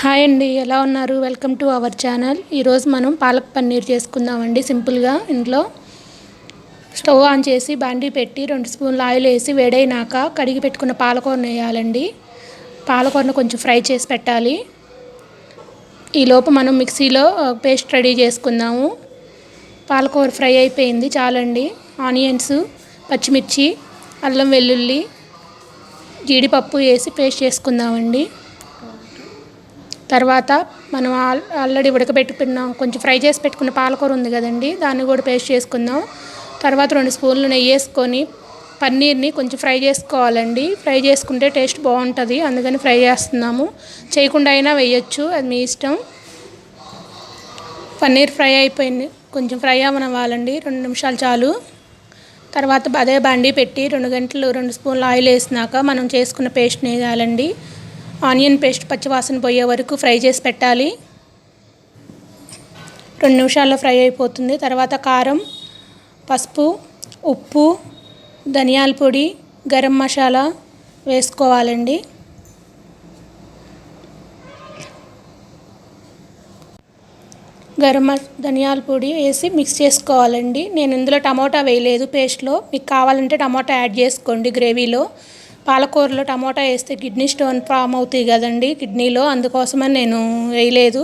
Hi అండి ఎలా ఉన్నారు? వెల్కమ్ టు అవర్ ఛానల్ ఈరోజు మనం పాలక్ పన్నీర్ చేసుకుందామండి సింపుల్గా ఇంట్లో. స్టవ్ ఆన్ చేసి బాండీ పెట్టి రెండు స్పూన్లు ఆయిల్ వేసి వేడైనాక కడిగి పెట్టుకున్న పాలకూరను వేయాలండి. పాలకూరను కొంచెం ఫ్రై చేసి పెట్టాలి. ఈలోపు మనం మిక్సీలో పేస్ట్ రెడీ చేసుకుందాము. పాలకూర ఫ్రై అయిపోయింది చాలండి. ఆనియన్స్ పచ్చిమిర్చి అల్లం వెల్లుల్లి జీడిపప్పు వేసి పేస్ట్ చేసుకుందామండి. తర్వాత మనం ఆల్ ఆల్రెడీ ఉడకబెట్టుకున్నాం. కొంచెం ఫ్రై చేసి పెట్టుకున్న పాలకూర ఉంది కదండి దాన్ని కూడా పేస్ట్ చేసుకుందాం. తర్వాత రెండు స్పూన్లు నెయ్యి వేసుకొని పన్నీర్ని కొంచెం ఫ్రై చేసుకోవాలండి. ఫ్రై చేసుకుంటే టేస్ట్ బాగుంటుంది అందుకని ఫ్రై చేస్తున్నాము. చేయకుండా అయినా వేయచ్చు అది మీ ఇష్టం. పన్నీర్ ఫ్రై అయిపోయింది కొంచెం ఫ్రై అవ్వనివ్వాలండి రెండు నిమిషాలు చాలు. తర్వాత అదే బండి పెట్టి రెండు గంటలు రెండు స్పూన్లు ఆయిల్ వేసినాక మనం చేసుకున్న పేస్ట్ని వేయాలండి. ఆనియన్ పేస్ట్ పచ్చివాసన పోయే వరకు ఫ్రై చేసి పెట్టాలి. రెండు నిమిషాల్లో ఫ్రై అయిపోతుంది. తర్వాత కారం పసుపు ఉప్పు ధనియాల పొడి గరం మసాలా వేసుకోవాలండి. గరం ధనియాల పొడి వేసి మిక్స్ చేసుకోవాలండి. నేను ఇందులో టమోటా వేయలేదు పేస్ట్లో. మీకు కావాలంటే టమోటా యాడ్ చేసుకోండి గ్రేవీలో. పాలకూరలో టమోటా వేస్తే కిడ్నీ స్టోన్ ఫామ్ అవుతాయి కదండి కిడ్నీలో అందుకోసమని నేను వేయలేదు.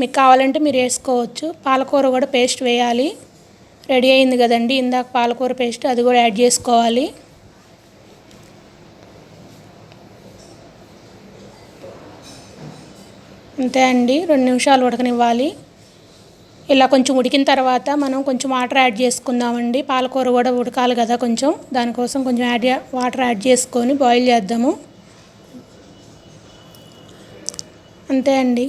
మీకు కావాలంటే మీరు వేసుకోవచ్చు. పాలకూర కూడా పేస్ట్ వేయాలి. రెడీ అయింది కదండి. ఇందాక పాలకూర పేస్ట్ అది కూడా యాడ్ చేసుకోవాలి. అంతే అండి. రెండు నిమిషాలు ఉడకనివ్వాలి. ఇలా కొంచెం ఉడికిన తర్వాత మనం కొంచెం వాటర్ యాడ్ చేసుకుందామండి. పాలకూర కూడా ఉడకాలి కదా కొంచెం. దానికోసం కొంచెం యాడ్ వాటర్ యాడ్ చేసుకొని బాయిల్ చేద్దాము. అంతే అండి.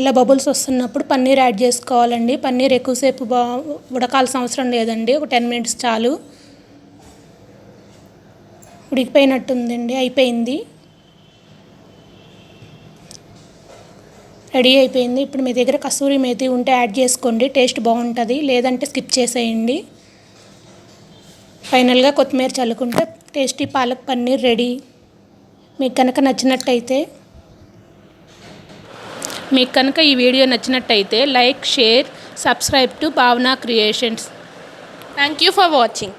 ఇలా బబుల్స్ వస్తున్నప్పుడు పన్నీర్ యాడ్ చేసుకోవాలండి. పన్నీర్ ఎక్కువసేపు బా ఉడకాల్సిన అవసరం లేదండి. ఒక టెన్ మినిట్స్ చాలు. ఉడికిపోయినట్టుందండి. అయిపోయింది. రెడీ అయిపోయింది. ఇప్పుడు మీ దగ్గర కసూరి మేతి ఉంటే యాడ్ చేసుకోండి. టేస్ట్ బాగుంటుంది. లేదంటే స్కిప్ చేసేయండి. ఫైనల్గా కొత్తిమీర చల్లుకుంటే టేస్టీ పాలక్ పన్నీర్ రెడీ. మీకు కనుక నచ్చినట్టయితే మీకు కనుక ఈ వీడియో నచ్చినట్టయితే like share subscribe to Bhavana Creations. Thank you for watching.